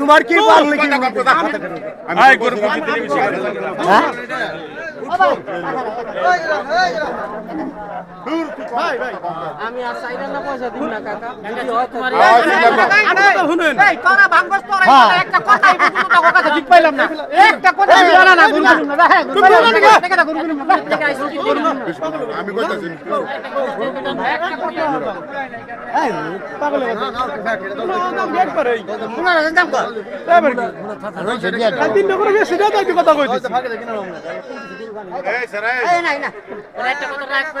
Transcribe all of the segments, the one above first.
তোমার কি পাল নাকি হ্যাঁ আমি আর চাইলে না পয়সা দিন না কাকা যদি হয় তোমার এই তোরা ভাঙ্গস তোরা একটা কথাই বুঝলো না কথা ঠিক পাইলাম না একটা কথা জানা না গুন গুন না হ্যাঁ গুন গুন না কথা গুন গুন না থেকে আইসি কি করব আমি এই পাগল হয়ে গেছে দাম গেট করে শুনা না কর এবার কি কথা কই এই নাই না একটা কথা রাখবে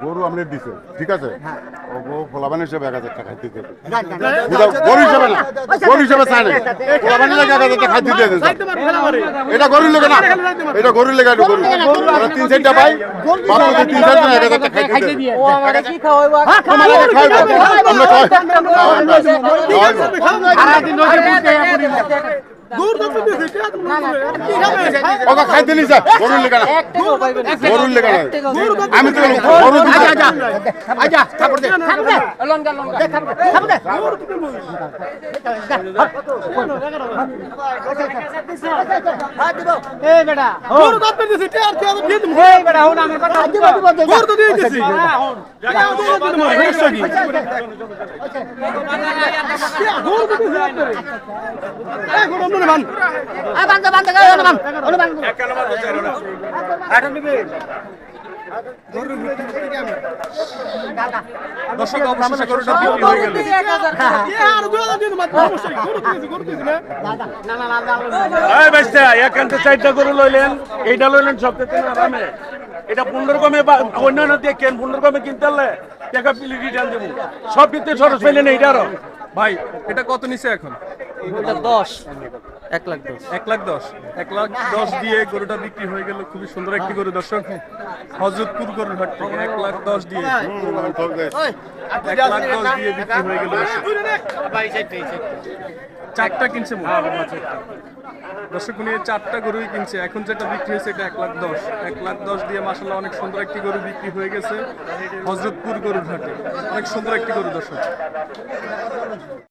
গরু দিছি আজা খাবার দে খাবার দে লঙ্কা লঙ্কা খাবার দে এই বেটা গরু দাঁত দিছি টিয়ার টিয়ার দিয়ে দিমু এই বেটা হুন আমার কথা দিব দিব গরু তো দিয়ে দিছি আ বান্ধ বান্ধ গায় ওনে বান্ধ ওনে বান্ধ দর্শক অবশেষে গরুটা বিক্রি হয়ে গেল চারটা গরু লইলেন এইটা লইলেন আরামে এটা পনেরো কমে বা অন্যান্য দিয়ে কেন পনেরো কমে কিনতে হলে টাকা পিলি রিটার্ন দেবো সব কিন্তু সরস পেলেন এইটারও ভাই এটা কত নিচে এখন দশ এক লাখ দশ। এক লাখ দশ। এক লাখ দশ দিয়ে গরুটা বিক্রি হয়ে গেল। খুবই সুন্দর একটি গরু দর্শক। হজরতপুর গরুর হাট থেকে এক লাখ দশ দিয়ে। এক লাখ দশ দিয়ে বিক্রি হয়ে গেল। চারটা কিনছে। দর্শক উনি চারটা গরুই কিনছে। এখন যেটা বিক্রি হয়েছে এটা এক লাখ দশ। এক লাখ দশ দিয়ে মাসাল্লাহ অনেক সুন্দর একটি গরু বিক্রি হয়ে গেছে হজরতপুর গরুর হাটে। অনেক সুন্দর একটি গরু দর্শক।